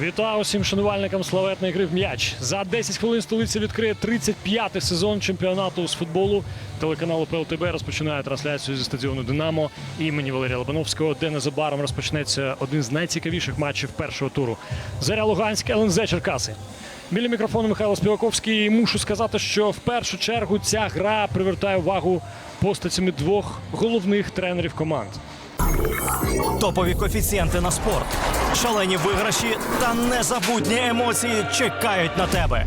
Вітаю усім шанувальникам славетної гри в м'яч. За 10 хвилин столиця відкриє 35-й сезон чемпіонату з футболу. Телеканал ПЛТБ розпочинає трансляцію зі стадіону Динамо імені Валерія Лобановського, де незабаром розпочнеться один з найцікавіших матчів першого туру. Заря Луганськ, ЛНЗ Черкаси. Біля мікрофону Михайло Співаковський. Мушу сказати, що в першу чергу ця гра привертає увагу постатями двох головних тренерів команд. Топові коефіцієнти на спорт, шалені виграші та незабутні емоції чекають на тебе.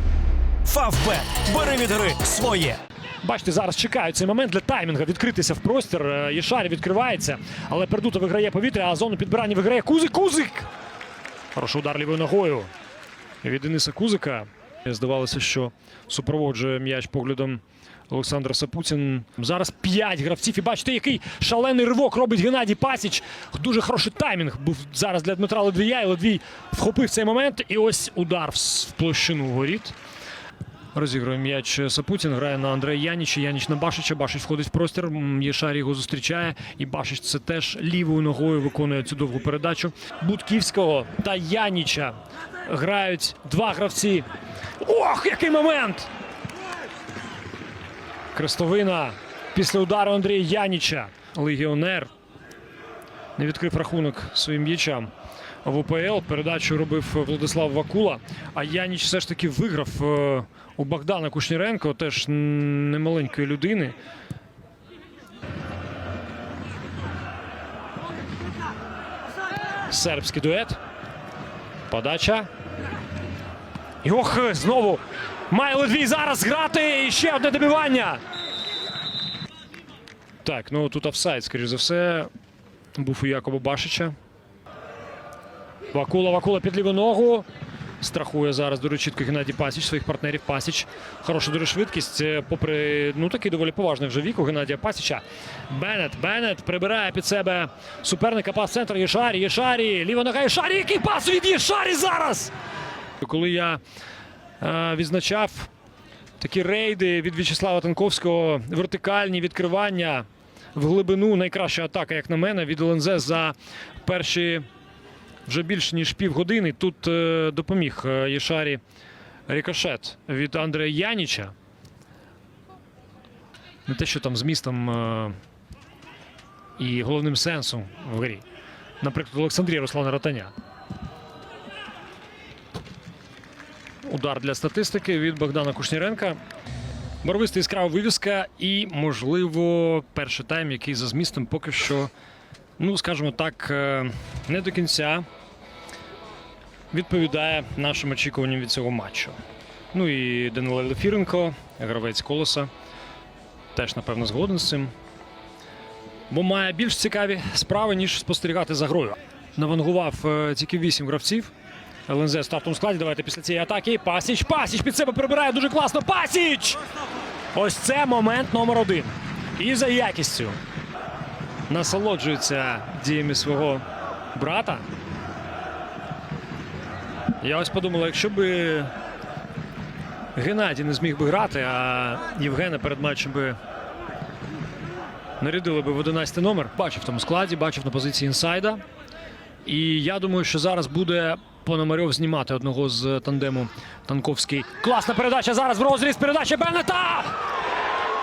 Фавбет. Бери від гри своє. Бачите, зараз чекають цей момент для таймінга відкритися в простір. Е, Єшарі відкривається, але Пердута виграє повітря, а зону підбирання виграє Кузик. Кузик! Хороший удар лівою ногою від Дениса Кузика. Здавалося, що супроводжує м'яч поглядом Олександр Сапутін. Зараз п'ять гравців. І бачите, який шалений ривок робить Геннадій Пасіч. Дуже хороший таймінг був зараз для Дмитра Ледвія. І Ледвій вхопив цей момент. І ось удар в площину воріт. Розігрує м'яч Сапутін, грає на Андрея Яніча, Яніч на Башича, Башич входить в простір, Єшар його зустрічає, і Башич це теж лівою ногою виконує цю довгу передачу. Будківського та Яніча грають два гравці. Ох, який момент! Крестовина після удару Андрія Яніча. Легіонер не відкрив рахунок своїм м'ячам в УПЛ. Передачу робив Владислав Вакула. А Яніч все ж таки виграв е, у Богдана Кушніренко, теж немаленької людини. Сербський дует. Подача. І ох, знову має Ледвій зараз грати. І ще одне добивання. Так, ну тут офсайд, скоріш за все, був у Якоба Башича. Вакула, Вакула під ліву ногу. Страхує зараз дуже чітко Геннадій Пасіч, своїх партнерів Пасіч. Хороша дуже швидкість, е, попри ну такий доволі поважний вже вік у Геннадія Пасіча. Беннет, Беннет прибирає під себе суперника пас центр Єшарі, Єшарі, ліва нога Єшарі. Який пас від Єшарі зараз? Коли я е, відзначав такі рейди від В'ячеслава Танковського, вертикальні відкривання в глибину. Найкраща атака, як на мене, від ЛНЗ за перші вже більше ніж півгодини. Тут е, допоміг е, Єшарі рикошет від Андрея Яніча. Не те, що там змістом е, і головним сенсом в грі. Наприклад, Олександрія Руслана Ротаня. Удар для статистики від Богдана Кушніренка. Барвиста яскрава вивіска і, можливо, перший тайм, який за змістом поки що, ну, скажімо так, е, не до кінця відповідає нашим очікуванням від цього матчу. Ну і Данило Лефіренко, гравець колоса, теж, напевно, згоден з цим. Бо має більш цікаві справи, ніж спостерігати за грою. Навангував е, тільки 8 гравців. ЛНЗ в стартовому складі. Давайте після цієї атаки. Пасіч, Пасіч під себе прибирає дуже класно. Пасіч! Ось це момент номер один. І за якістю насолоджується діями свого брата. Я ось подумав, якщо би Геннадій не зміг би грати, а Євгена перед матчем би нарядили би в 11 номер. Бачив в тому складі, бачив на позиції інсайда. І я думаю, що зараз буде Пономарьов знімати одного з тандему Танковський. Класна передача зараз в розріз. Передача Беннета!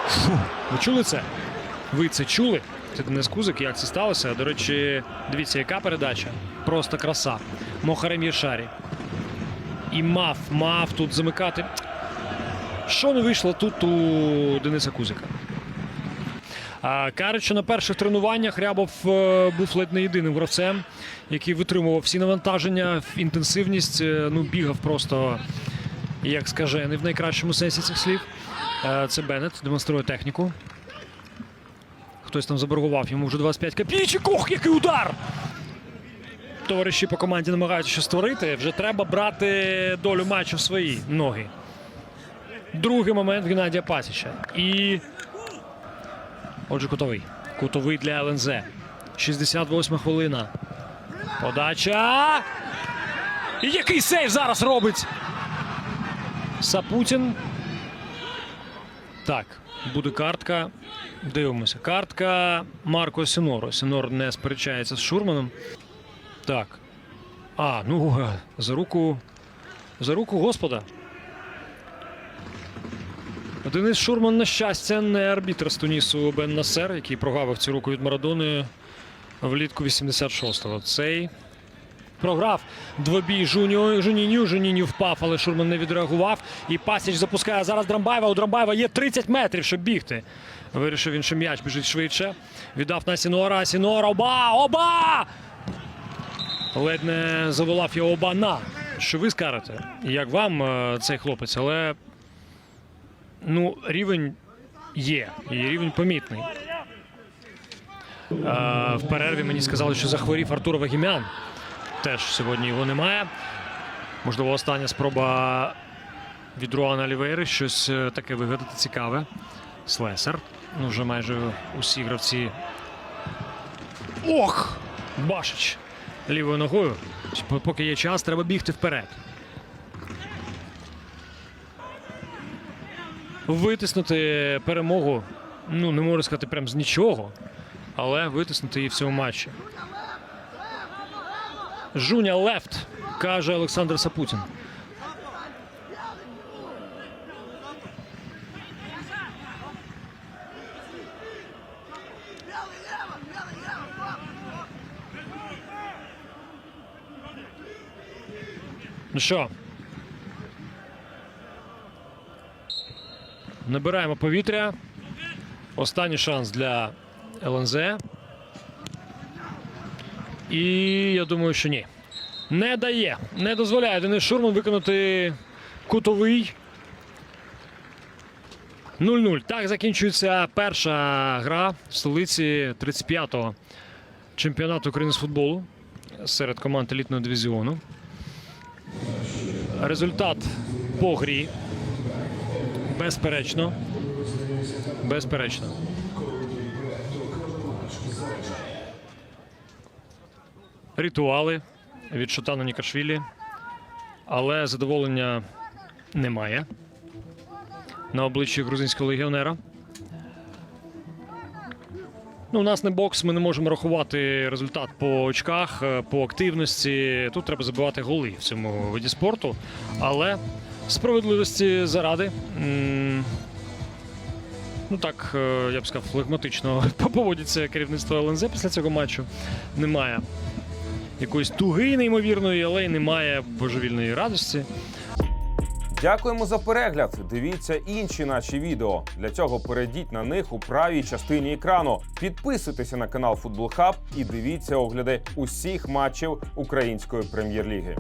Фу, ви чули це? Ви це чули? Це Денис Кузик, як це сталося? До речі, дивіться, яка передача. Просто краса. Мохарем Єшарі. І мав, мав тут замикати. Що не вийшло тут у Дениса Кузика? Кажуть, що на перших тренуваннях Рябов е, був ледь не єдиним гравцем, який витримував всі навантаження, інтенсивність. е, Ну, бігав просто, як скажений, в найкращому сенсі цих слів. Е, Це Беннет демонструє техніку. Хтось там заборгував йому вже 25 копійчик. Ох, який удар! Товариші по команді намагаються щось створити. Вже треба брати долю матчу в свої ноги. Другий момент Геннадія Пасіча. І Отже, кутовий. Кутовий для ЛНЗ. 68 хвилина. Подача. І який сейв зараз робить? Сапутін. Так, буде картка. Дивимося. Картка Марко Сіноро. Сінор не сперечається з Шурманом. Так. А, ну за руку. За руку Господа. Денис Шурман, на щастя, не арбітр з Тунісу Бен Насер, який прогавив цю руку від Марадони влітку 86-го. Цей програв двобій Жуню, Жуніню. Жуніню впав, але Шурман не відреагував. І Пасіч запускає зараз Драмбаєва. У Драмбаєва є 30 метрів, щоб бігти. Вирішив він, що м'яч біжить швидше. Віддав на Сінора. Сінора. Оба! Оба! Ледь не заволав його оба на. Що ви скажете? Як вам е, цей хлопець? Але ну, рівень є. І рівень помітний. Е, в перерві мені сказали, що захворів Артур Вагімян. Теж сьогодні його немає. Можливо, остання спроба від Руана Лівейри щось е, таке вигадати цікаве. Слесар. Ну, вже майже усі гравці. Ох! Башич лівою ногою. Поки є час, треба бігти вперед. Витиснути перемогу. Ну, не можу сказати прям з нічого, але витиснути її в цьому матчі. Жуня лефт, каже Олександр Сапутін. Ну що? Набираємо повітря. Останній шанс для ЛНЗ. І я думаю, що ні. Не дає. Не дозволяє Денис Шурман виконати кутовий. 0-0. Так закінчується перша гра в столиці 35-го чемпіонату України з футболу серед команд елітного дивізіону. Результат по грі. Безперечно. Безперечно. Ритуали від Шотана Нікашвілі. Але задоволення немає на обличчі грузинського легіонера. Ну, у нас не бокс, ми не можемо рахувати результат по очках, е, по активності. Тут треба забивати голи в цьому виді спорту. Але справедливості заради. Ну так, е, я б сказав, флегматично поводиться керівництво ЛНЗ після цього матчу. Немає якоїсь туги неймовірної, але й немає божевільної радості. Дякуємо за перегляд. Дивіться інші наші відео. Для цього перейдіть на них у правій частині екрану. Підписуйтеся на канал Футбол Хаб і дивіться огляди усіх матчів української прем'єр-ліги.